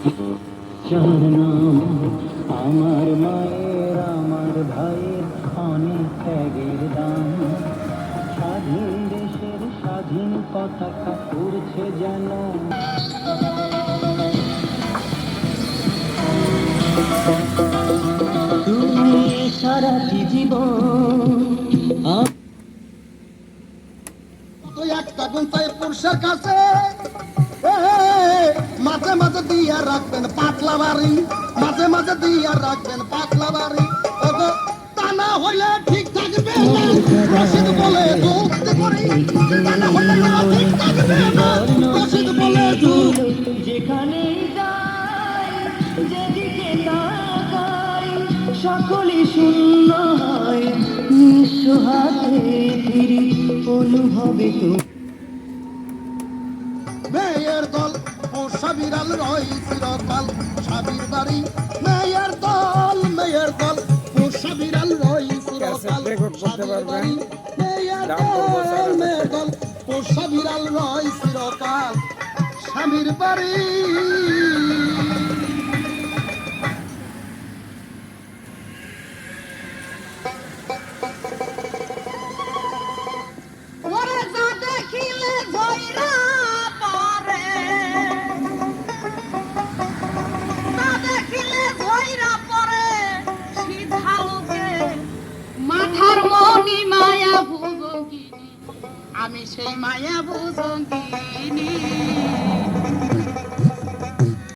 যার নাম আমার মায়ের, আমার ভাইয়ের অনেক ত্যাগের দাম স্বাধীন দেশের স্বাধীন পতাকা উড়ছে যেন। তুমি জীবন একটা গুনতাই পুরুষের কাছে মাঝে মাঝে দিয়া রাখবেন পাতলা বাড়ি, মাঝে মাঝে দিয়া রাখবেন পাতলা বাড়ি। ওগো, তা না হইলে ঠিক থাকবে রশিদ বলে যেখানে সকলে শূন্য হয় ফিরি, অনুভবে তো বিড়াল রয় চিরকাল সাবির বাড়ি মেয়ের দল মেয়ের দল। পোষা বিড়াল রয় চিরকাল সাবির বাড়ি মেয়ের দল মেয়ের দল পোষা বিড়াল রয় চিরকাল স্বামীর বাড়ি আমি সেই মায়া ভুজঙ্গিনী